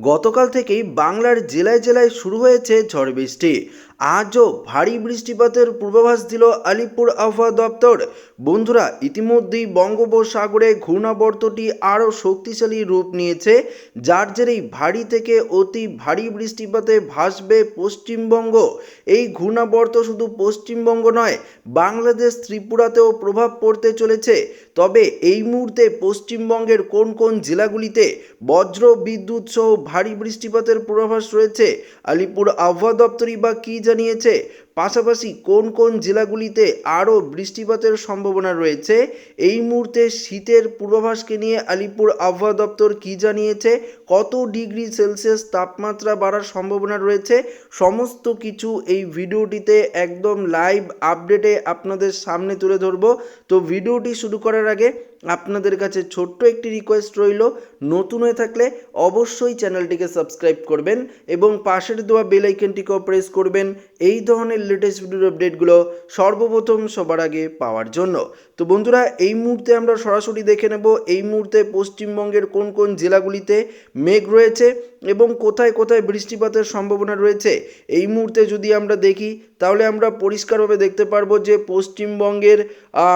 গতকাল থেকেই বাংলার জেলায় জেলায় শুরু হয়েছে ঝড় বৃষ্টি। আজও ভারী বৃষ্টিপাতের পূর্বাভাস দিল আলিপুর আবহাওয়া দপ্তর। বন্ধুরা, ইতিমধ্যেই বঙ্গোপসাগরে ঘূর্ণাবর্তটি আরও শক্তিশালী রূপ নিয়েছে, যার জেরেই ভারী থেকে অতি ভারী বৃষ্টিপাতে ভাসবে পশ্চিমবঙ্গ। এই ঘূর্ণাবর্ত শুধু পশ্চিমবঙ্গ নয়, বাংলাদেশ ত্রিপুরাতেও প্রভাব পড়তে চলেছে। তবে এই মুহূর্তে পশ্চিমবঙ্গের কোন কোন জেলাগুলিতে বজ্র বিদ্যুৎ সহ ভারী বৃষ্টিপাতের পূর্বাভাস রয়েছে, আলিপুর আবহাওয়া দপ্তরই বা কী জানিয়েছে, পাশাপাশি কোন কোন জেলাগুলিতে আরও বৃষ্টিপাতের সম্ভাবনা রয়েছে, এই মুহূর্তে শীতের পূর্বাভাসকে নিয়ে আলিপুর আবহাওয়া দপ্তর কী জানিয়েছে, কত ডিগ্রি সেলসিয়াস তাপমাত্রা বাড়ার সম্ভাবনা রয়েছে, সমস্ত কিছু এই ভিডিওটিতে একদম লাইভ আপডেটে আপনাদের সামনে তুলে ধরবো। তো ভিডিওটি শুরু করার আগে আপনাদের কাছে ছোট্ট একটি রিকোয়েস্ট রইল নতুন হয়ে থাকলে অবশ্যই চ্যানেলটিকে সাবস্ক্রাইব করবেন এবং পাশের দেওয়া বেল আইকনটিকেও প্রেস করবেন এই ধরনের লেটেস্ট ভিডিওর আপডেটগুলো সর্বপ্রথম সবার আগে পাওয়ার জন্য। তো বন্ধুরা, এই মুহূর্তে আমরা সরাসরি দেখে নেব এই মুহূর্তে পশ্চিমবঙ্গের কোন কোন জেলাগুলিতে মেঘ রয়েছে এবং কোথায় কোথায় বৃষ্টিপাতের সম্ভাবনা রয়েছে। এই মুহূর্তে যদি আমরা দেখি, তাহলে আমরা পরিষ্কারভাবে দেখতে পারব যে পশ্চিমবঙ্গের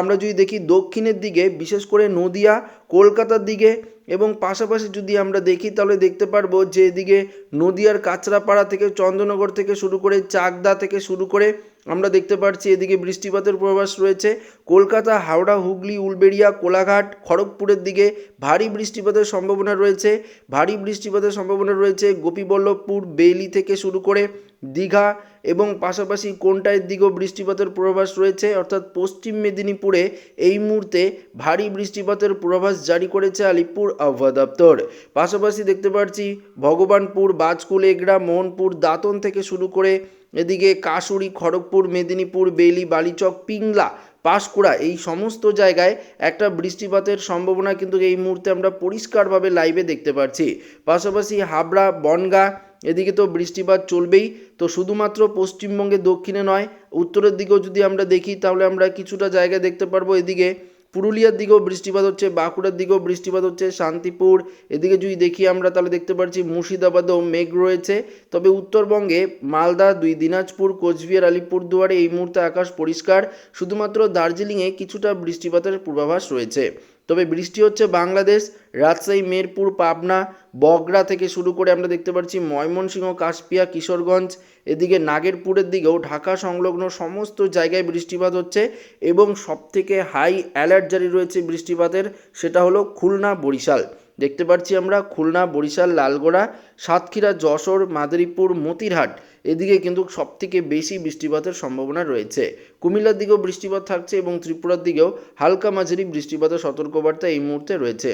আমরা যদি দেখি দক্ষিণের দিকে, বিশেষ করে নদিয়া কলকাতার দিকে এবং পাশাপাশি যদি আমরা দেখি, তাহলে দেখতে পারব যে এদিকে নদিয়ার কাঁচরাপাড়া থেকে চন্দ্রনগর থেকে শুরু করে চাকদা থেকে শুরু করে আমরা দেখতে পাচ্ছি এদিকে বৃষ্টিপাতের পূর্বাভাস রয়েছে। কলকাতা, হাওড়া, হুগলি, উলবেড়িয়া, কোলাঘাট, খড়গপুরের দিকে ভারী বৃষ্টিপাতের সম্ভাবনা রয়েছে। ভারী বৃষ্টিপাতের সম্ভাবনা রয়েছে গোপীবল্লভপুর, বেইলি থেকে শুরু করে দীঘা এবং পাশাপাশি কোনটায় দিকেও বৃষ্টিপাতের পূর্বাভাস রয়েছে, অর্থাৎ পশ্চিম মেদিনীপুরে এই মুহূর্তে ভারী বৃষ্টিপাতের পূর্বাভাস জারি করেছে আলিপুর আবহাওয়া দপ্তর। পাশাপাশি দেখতে পাচ্ছি, ভগবানপুর, বাজকুল, এগড়া, মোহনপুর, দাঁতন থেকে শুরু করে এদিকে কাশুরি, খড়গপুর, মেদিনীপুর, বেলি, বালিচক, পিংলা, পাঁশকুড়া এই সমস্ত জায়গায় একটা বৃষ্টিপাতের সম্ভাবনা কিন্তু এই মুহূর্তে আমরা পরিষ্কারভাবে লাইভে দেখতে পাচ্ছি পাশাপাশি হাবড়া, বনগা, এদিকে তো বৃষ্টিপাত চলবেই। তো শুধুমাত্র পশ্চিমবঙ্গে দক্ষিণে নয়, উত্তরের দিকেও যদি আমরা দেখি তাহলে আমরা কিছুটা জায়গা দেখতে পারব। এদিকে পুরুলিয়ার দিকেও বৃষ্টিপাত হচ্ছে, বাঁকুড়ার দিকেও বৃষ্টিপাত হচ্ছে, শান্তিপুর, এদিকে যদি দেখি আমরা তাহলে দেখতে পাচ্ছি মুর্শিদাবাদেও মেঘ রয়েছে। তবে উত্তরবঙ্গে মালদা, দুই দিনাজপুর, কোচবিহার, আলিপুরদুয়ারে এই মুহূর্তে আকাশ পরিষ্কার। শুধুমাত্র দার্জিলিংয়ে কিছুটা বৃষ্টিপাতের পূর্বাভাস রয়েছে। তবে বৃষ্টি হচ্ছে বাংলাদেশ, রাজশাহী, মেরপুর, পাবনা বগরা থেকে শুরু করে আমরা দেখতে পাচ্ছি ময়মনসিংহ কাশপিয়া কিশোরগঞ্জ, এদিকে নাগেরপুরের দিকেও ঢাকা সংলগ্ন সমস্ত জায়গায় বৃষ্টিপাত হচ্ছে এবং সবথেকে হাই অ্যালার্ট জারি রয়েছে বৃষ্টিপাতের সেটা হলো খুলনা, বরিশাল। দেখতে পাচ্ছি আমরা খুলনা, বরিশাল, লালগোড়া, সাতক্ষীরা, যশোর, মাদারীপুর, মতিরহাট। এদিকে কিন্তু সবথেকে বেশি বৃষ্টিপাতের সম্ভাবনা রয়েছে। কুমিল্লার দিকেও বৃষ্টিপাত থাকছে এবং ত্রিপুরার দিকেও হালকা মাঝারি বৃষ্টিপাতের সতর্কবার্তা এই মুহূর্তে রয়েছে।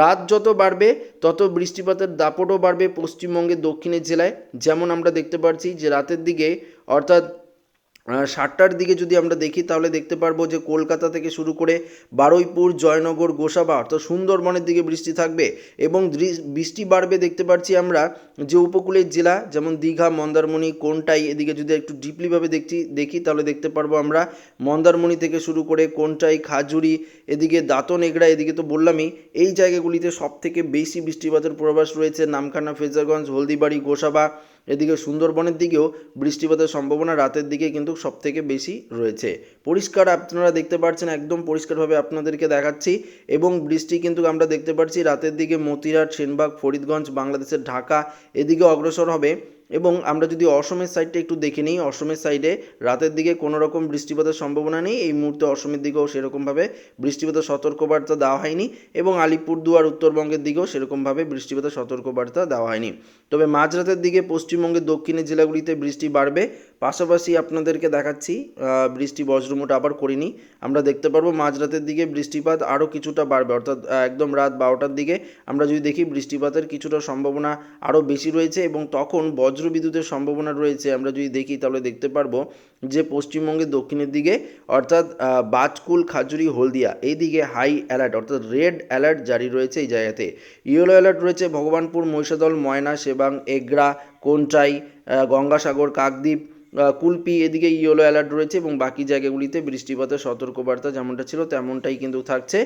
রাত যত বাড়বে, তত বৃষ্টিপাতের দাপটও বাড়বে পশ্চিমবঙ্গের দক্ষিণের জেলায়। যেমন আমরা দেখতে পাচ্ছি যে রাতের দিকে অর্থাৎ সাতটার দিকে যদি আমরা দেখি, তাহলে দেখতে পারব যে কলকাতা থেকে শুরু করে বারুইপুর, জয়নগর, গোসাবা, অর্থাৎ সুন্দরবনের দিকে বৃষ্টি থাকবে এবং বৃষ্টি বাড়বে দেখতে পাচ্ছি আমরা যে উপকূলের জেলা যেমন দীঘা, মন্দারমণি, কোনটাই এদিকে যদি একটু ডিপলিভাবে দেখছি, দেখি, তাহলে দেখতে পারব আমরা মন্দারমণি থেকে শুরু করে কোনটাই, খাজুরি, এদিকে দাঁতন, এগড়া, এদিকে তো বললামই, এই জায়গাগুলিতে সব থেকে বেশি বৃষ্টিপাতের পূর্বাভাস রয়েছে নামখানা, ফেজারগঞ্জ, হলদিবাড়ি, গোসাবা এদিকে সুন্দরবনের দিকেও বৃষ্টিপাতের সম্ভাবনা রাতের দিকে কিন্তু সব থেকে বেশি রয়েছে। পরিষ্কার আপনারা দেখতে পাচ্ছেন, একদম পরিষ্কারভাবে আপনাদেরকে দেখাচ্ছি এবং বৃষ্টি কিন্তু আমরা দেখতে পাচ্ছি রাতের দিকে মতিরাট সেনবাগ, ফরিদগঞ্জ, বাংলাদেশের ঢাকা এদিকে অগ্রসর হবে। এবং আমরা যদি অসমের সাইডটা একটু দেখে নিই, অসমের সাইডে রাতের দিকে কোনো রকম বৃষ্টিপাতের সম্ভাবনা নেই। এই মুহূর্তে অসমের দিকেও সেরকমভাবে বৃষ্টিপাতের সতর্কবার্তা দেওয়া হয়নি এবং আলিপুরদুয়ার, উত্তরবঙ্গের দিকেও সেরকমভাবে বৃষ্টিপাতের সতর্কবার্তা দেওয়া হয়নি। তবে মাঝরাতের দিকে পশ্চিমবঙ্গের দক্ষিণের জেলাগুলিতে বৃষ্টি বাড়বে। পাশাপাশি আপনাদেরকে দেখাচ্ছি বৃষ্টি বজ্রমুট আবার করিনি। আমরা দেখতে পারব মাঝরাতের দিকে বৃষ্টিপাত আরও কিছুটা বাড়বে। অর্থাৎ একদম রাত বারোটার দিকে আমরা যদি দেখি বৃষ্টিপাতের কিছুটা সম্ভাবনা আরও বেশি রয়েছে এবং তখন বজ্রবিদ্যুতের সম্ভাবনা রয়েছে। আমরা যদি দেখি তাহলে দেখতে পারব যে পশ্চিমবঙ্গের দক্ষিণের দিকে, অর্থাৎ বাজকুল, খাজুরি, হলদিয়া এই দিকে হাই অ্যালার্ট, অর্থাৎ রেড অ্যালার্ট জারি রয়েছে এই জায়গাতে। ইয়েলো অ্যালার্ট রয়েছে ভগবানপুর, মহিষাদল, ময়না সেবাং এগরা, কোনটাই গঙ্গাসাগর, কাকদ্বীপ কুলপি, এদিকে ইয়েলো অ্যালার্ট রয়েছে এবং বাকি জায়গাগুলিতে বৃষ্টিপাতের সতর্কবার্তা যেমনটা ছিল তেমনটাই কিন্তু থাকছে।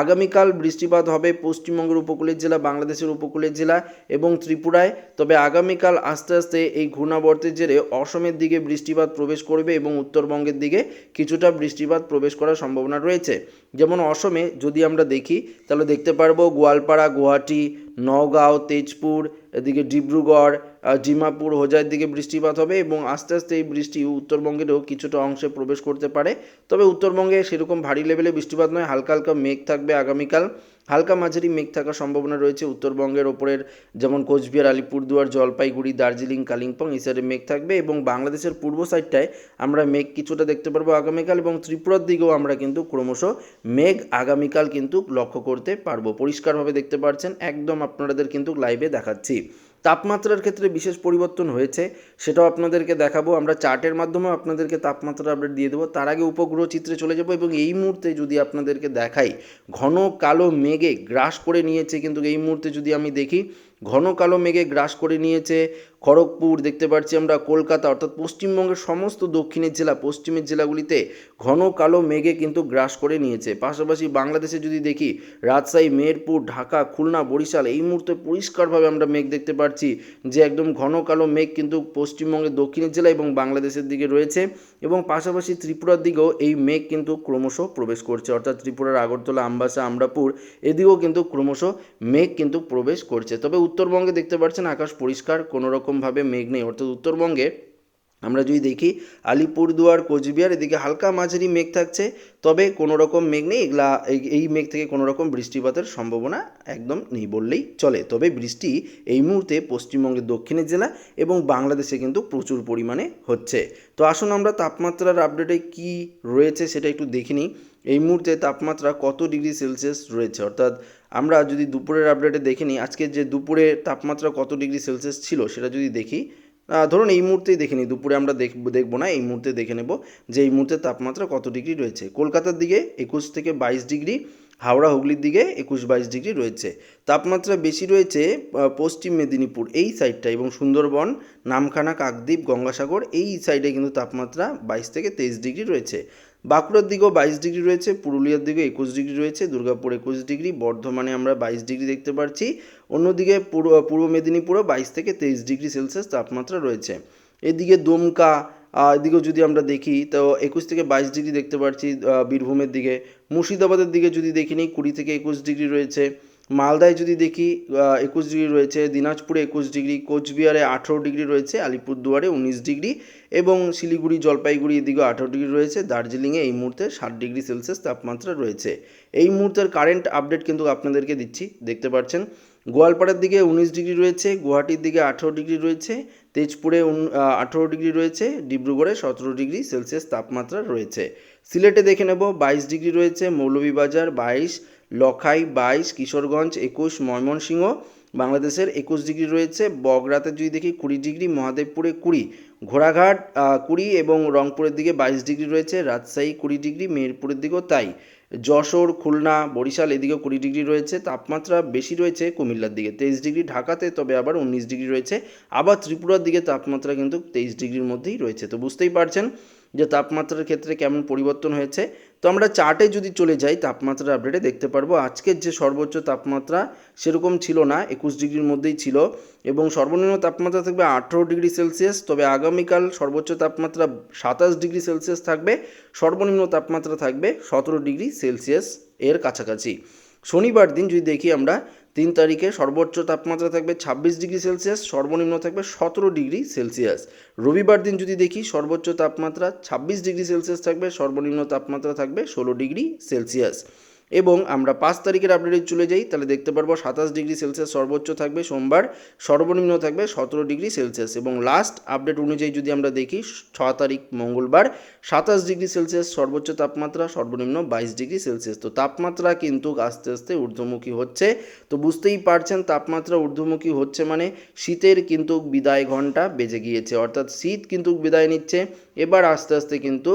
আগামীকাল বৃষ্টিপাত হবে পশ্চিমবঙ্গের উপকূলের জেলা, বাংলাদেশের উপকূলের জেলা এবং ত্রিপুরায়। তবে আগামীকাল আস্তে আস্তে এই ঘূর্ণাবর্তের জেরে অসমের দিকে বৃষ্টিপাত প্রবেশ করবে এবং উত্তরবঙ্গের দিকে কিছুটা বৃষ্টিপাত প্রবেশ করার সম্ভাবনা রয়েছে। যেমন অসমে যদি আমরা দেখি, তাহলে দেখতে পারব গোয়ালপাড়া, গুয়াহাটি নওগাঁও, তেজপুর, এদিকে ডিব্রুগড় ডিমাপুর হোজার দিকে বৃষ্টিপাত হবে এবং আস্তে আস্তে এই বৃষ্টি উত্তরবঙ্গেরও কিছুটা অংশে প্রবেশ করতে পারে। তবে উত্তরবঙ্গে সেরকম ভারী লেভেলে বৃষ্টিপাত নয়, হালকা হালকা মেঘ থাকবে আগামীকাল। হালকা মাঝারি মেঘ থাকার সম্ভাবনা রয়েছে। উত্তরবঙ্গের ওপরের যেমন কোচবিহার, আলিপুরদুয়ার, জলপাইগুড়ি, দার্জিলিং, কালিম্পং এই সাইডে মেঘ থাকবে এবং বাংলাদেশের পূর্ব সাইডটায় আমরা মেঘ কিছুটা দেখতে পারব আগামীকাল এবং ত্রিপুরার দিকেও আমরা কিন্তু ক্রমশ মেঘ আগামীকাল কিন্তু লক্ষ্য করতে পারব। পরিষ্কারভাবে দেখতে পারছেন, একদম আপনাদের কিন্তু লাইভে দেখাচ্ছি। তাপমাত্রার ক্ষেত্রে বিশেষ পরিবর্তন হয়েছে, সেটাও আপনাদেরকে দেখাবো। আমরা চার্টের মাধ্যমেও আপনাদেরকে তাপমাত্রা আপডেট দিয়ে দেবো। তার আগে উপগ্রহ চিত্রে চলে যাব এবং এই মুহূর্তে যদি আপনাদেরকে দেখাই, ঘন কালো মেঘে গ্রাস করে নিয়েছে, কিন্তু এই মুহূর্তে যদি আমি দেখি ঘন কালো মেঘে গ্রাস করে নিয়েছে খড়গপুর। দেখতে পাচ্ছি আমরা কলকাতা অর্থাৎ পশ্চিমবঙ্গের সমস্ত দক্ষিণের জেলা, পশ্চিমের জেলাগুলিতে ঘন কালো মেঘে কিন্তু গ্রাস করে নিয়েছে। পাশাপাশি বাংলাদেশে যদি দেখি, রাজশাহী, মেহেরপুর, ঢাকা, খুলনা, বরিশাল, এই মুহূর্তে পরিষ্কারভাবে আমরা মেঘ দেখতে পাচ্ছি যে একদম ঘন কালো মেঘ কিন্তু পশ্চিমবঙ্গের দক্ষিণের জেলা এবং বাংলাদেশের দিকে রয়েছে এবং পাশাপাশি ত্রিপুরার দিকেও এই মেঘ কিন্তু ক্রমশ প্রবেশ করছে। অর্থাৎ ত্রিপুরার আগরতলা, আমবাসা, আমরাপুর, এদিকেও কিন্তু ক্রমশ মেঘ কিন্তু প্রবেশ করছে। তবে উত্তরবঙ্গে দেখতে পাচ্ছেন আকাশ পরিষ্কার কোনো রকমভাবে মেঘ নেই। অর্থাৎ উত্তরবঙ্গে আমরা যদি দেখি আলিপুরদুয়ার, কোচবিহার, এদিকে হালকা মাঝারি মেঘ থাকছে, তবে কোনো রকম মেঘ নেই, এগুলা এই- মেঘ থেকে কোনো রকম বৃষ্টিপাতের সম্ভাবনা একদম নেই বললেই চলে। তবে বৃষ্টি এই মুহূর্তে পশ্চিমবঙ্গের দক্ষিণের জেলা এবং বাংলাদেশে কিন্তু প্রচুর পরিমাণে হচ্ছে। তো আসুন আমরা তাপমাত্রার আপডেটে কি রয়েছে সেটা একটু দেখে নিই। এই মুহূর্তে তাপমাত্রা কত ডিগ্রি সেলসিয়াস রয়েছে? অর্থাৎ আমরা যদি দুপুরের আপডেটে দেখে নিই, আজকে যে দুপুরে তাপমাত্রা কত ডিগ্রি সেলসিয়াস ছিল সেটা যদি দেখি ধরুন এই মুহূর্তেই দেখে নিই, দুপুরে আমরা দেখব দেখব না, এই মুহূর্তে দেখে নেব যে এই মুহূর্তে তাপমাত্রা কত ডিগ্রি রয়েছে। কলকাতার দিকে একুশ থেকে বাইশ ডিগ্রি, হাওড়া হুগলির দিকে একুশ বাইশ ডিগ্রি রয়েছে। তাপমাত্রা বেশি রয়েছে পশ্চিম মেদিনীপুর এই সাইডটা এবং সুন্দরবন, নামখানা, কাকদ্বীপ, গঙ্গাসাগর এই সাইডে কিন্তু তাপমাত্রা বাইশ থেকে তেইশ ডিগ্রি রয়েছে। বাঁকুড়ার দিকেও বাইশ ডিগ্রি রয়েছে, পুরুলিয়ার দিকে একুশ ডিগ্রি রয়েছে, দুর্গাপুর একুশ ডিগ্রি, বর্ধমানে আমরা বাইশ ডিগ্রি দেখতে পাচ্ছি অন্যদিকে পূর্ব পূর্ব মেদিনীপুরও বাইশ থেকে তেইশ ডিগ্রি সেলসিয়াস তাপমাত্রা রয়েছে। এদিকে দমকা এদিকেও যদি আমরা দেখি, তো একুশ থেকে বাইশ ডিগ্রি দেখতে পাচ্ছি বীরভূমের দিকে। মুর্শিদাবাদের দিকে যদি দেখিনি কুড়ি থেকে একুশ ডিগ্রি রয়েছে। মালদায় যদি দেখি একুশ ডিগ্রি রয়েছে, দিনাজপুরে একুশ ডিগ্রি, কোচবিহারে আঠেরো ডিগ্রি রয়েছে, আলিপুরদুয়ারে উনিশ ডিগ্রি এবং শিলিগুড়ি, জলপাইগুড়ি এদিকেও আঠেরো ডিগ্রি রয়েছে, দার্জিলিংয়ে এই মুহূর্তে ষাট ডিগ্রি সেলসিয়াস তাপমাত্রা রয়েছে। এই মুহূর্তের কারেন্ট আপডেট কিন্তু আপনাদেরকে দিচ্ছি, দেখতে পাচ্ছেন। গোয়ালপাড়ার দিকে উনিশ ডিগ্রি রয়েছে, গুয়াহাটির দিকে আঠেরো ডিগ্রি রয়েছে, তেজপুরে আঠেরো ডিগ্রি রয়েছে, ডিব্রুগড়ে সতেরো ডিগ্রি সেলসিয়াস তাপমাত্রা রয়েছে। সিলেটে দেখে নেব, বাইশ ডিগ্রি রয়েছে, মৌলভীবাজার বাইশ লখাই, বাইশ, কিশোরগঞ্জ, একুশ, ময়মনসিংহ, বাংলাদেশের একুশ ডিগ্রি রয়েছে। বগরাতে যদি দেখি কুড়ি ডিগ্রি, মহাদেবপুরে কুড়ি, ঘোড়াঘাট কুড়ি এবং রংপুরের দিকে বাইশ ডিগ্রি রয়েছে, রাজশাহী কুড়ি ডিগ্রি, মেহেরপুরের দিকেও তাই। যশোর, খুলনা, বরিশাল এদিকেও কুড়ি ডিগ্রি রয়েছে, তাপমাত্রা বেশি রয়েছে কুমিল্লার দিকে তেইশ ডিগ্রি, ঢাকাতে তবে আবার উনিশ ডিগ্রি রয়েছে, আবার ত্রিপুরার দিকে তাপমাত্রা কিন্তু তেইশ ডিগ্রির মধ্যেই রয়েছে। তো বুঝতেই পারছেন যে তাপমাত্রার ক্ষেত্রে কেমন পরিবর্তন হয়েছে। তো আমরা চার্টে যদি চলে যাই, তাপমাত্রার আপডেটে দেখতে পারব, আজকের যে সর্বোচ্চ তাপমাত্রা সেরকম ছিল না, একুশ ডিগ্রির মধ্যেই ছিল এবং সর্বনিম্ন তাপমাত্রা থাকবে আঠেরো ডিগ্রি সেলসিয়াস, তবে আগামীকাল সর্বোচ্চ তাপমাত্রা সাতাশ ডিগ্রি সেলসিয়াস থাকবে, সর্বনিম্ন তাপমাত্রা থাকবে সতেরো ডিগ্রি সেলসিয়াস এর কাছাকাছি। শনিবার দিন যদি দেখি আমরা তিন তারিখে সর্বোচ্চ তাপমাত্রা থাকবে ছাব্বিশ ডিগ্রি সেলসিয়াস, সর্বনিম্ন থাকবে সতেরো ডিগ্রি সেলসিয়াস। রবিবার দিন যদি দেখি, সর্বোচ্চ তাপমাত্রা ছাব্বিশ ডিগ্রি সেলসিয়াস থাকবে, সর্বনিম্ন তাপমাত্রা থাকবে ষোলো ডিগ্রি সেলসিয়াস। এবং আমরা পাঁচ তারিখের আপডেটে চলে যাই, তাহলে দেখতে পারব সাতাশ ডিগ্রি সেলসিয়াস সর্বোচ্চ থাকবে সোমবার, সর্বনিম্ন থাকবে সতেরো ডিগ্রি সেলসিয়াস এবং লাস্ট আপডেট অনুযায়ী যদি আমরা দেখি, ছ তারিখ মঙ্গলবার, সাতাশ ডিগ্রি সেলসিয়াস সর্বোচ্চ তাপমাত্রা, সর্বনিম্ন বাইশ ডিগ্রি সেলসিয়াস। তো তাপমাত্রা কিন্তু আস্তে আস্তে ঊর্ধ্বমুখী হচ্ছে। তো বুঝতেই পারছেন, তাপমাত্রা ঊর্ধ্বমুখী হচ্ছে মানে শীতের কিন্তু বিদায় ঘণ্টা বেজে গিয়েছে, অর্থাৎ শীত কিন্তু বিদায় নিচ্ছে। এবার আস্তে আস্তে কিন্তু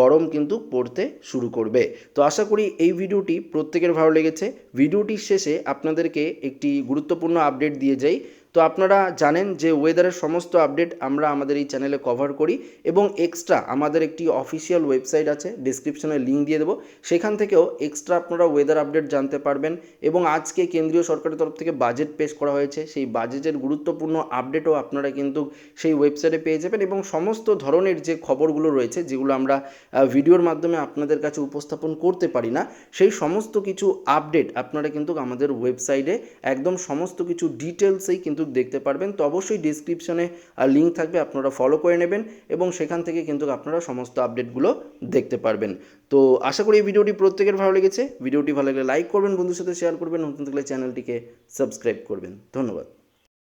গরম কিন্তু পড়তে শুরু করবে। তো আশা করি এই ভিডিওটি প্রত্যেকের ভালো লেগেছে। ভিডিওটির শেষে আপনাদেরকে একটি গুরুত্বপূর্ণ আপডেট দিয়ে যাই। তো আপনারা জানেন যে ওয়েদারের সমস্ত আপডেট আমরা আমাদের এই চ্যানেলে কভার করি এবং এক্সট্রা আমাদের একটি অফিসিয়াল ওয়েবসাইট আছে ডিসক্রিপশনে লিঙ্ক দিয়ে দেবো। সেখান থেকেও এক্সট্রা আপনারা ওয়েদার আপডেট জানতে পারবেন এবং আজকে কেন্দ্রীয় সরকারের তরফ থেকে বাজেট পেশ করা হয়েছে। সেই বাজেটের গুরুত্বপূর্ণ আপডেটও আপনারা কিন্তু সেই ওয়েবসাইটে পেয়ে যাবেন এবং সমস্ত ধরনের যে খবরগুলো রয়েছে, যেগুলো আমরা ভিডিওর মাধ্যমে আপনাদের কাছে উপস্থাপন করতে পারি না, সেই সমস্ত কিছু আপডেট আপনারা কিন্তু আমাদের ওয়েবসাইটে একদম সমস্ত কিছু ডিটেলসেই কিন্তু দেখতে পারবেন, তো অবশ্যই ডিসক্রিপশনে লিঙ্ক থাকবে, আপনারা ফলো করে নেবেন এবং সেখান থেকে কিন্তু আপনারা সমস্ত আপডেটগুলো দেখতে পারবেন। তো আশা করি এই ভিডিওটি প্রত্যেকের ভালো লেগেছে। ভিডিওটি ভালো লাগলে লাইক করবেন, বন্ধুর সাথে শেয়ার করবেন, নতুন থাকলে চ্যানেলটিকে সাবস্ক্রাইব করবেন। ধন্যবাদ।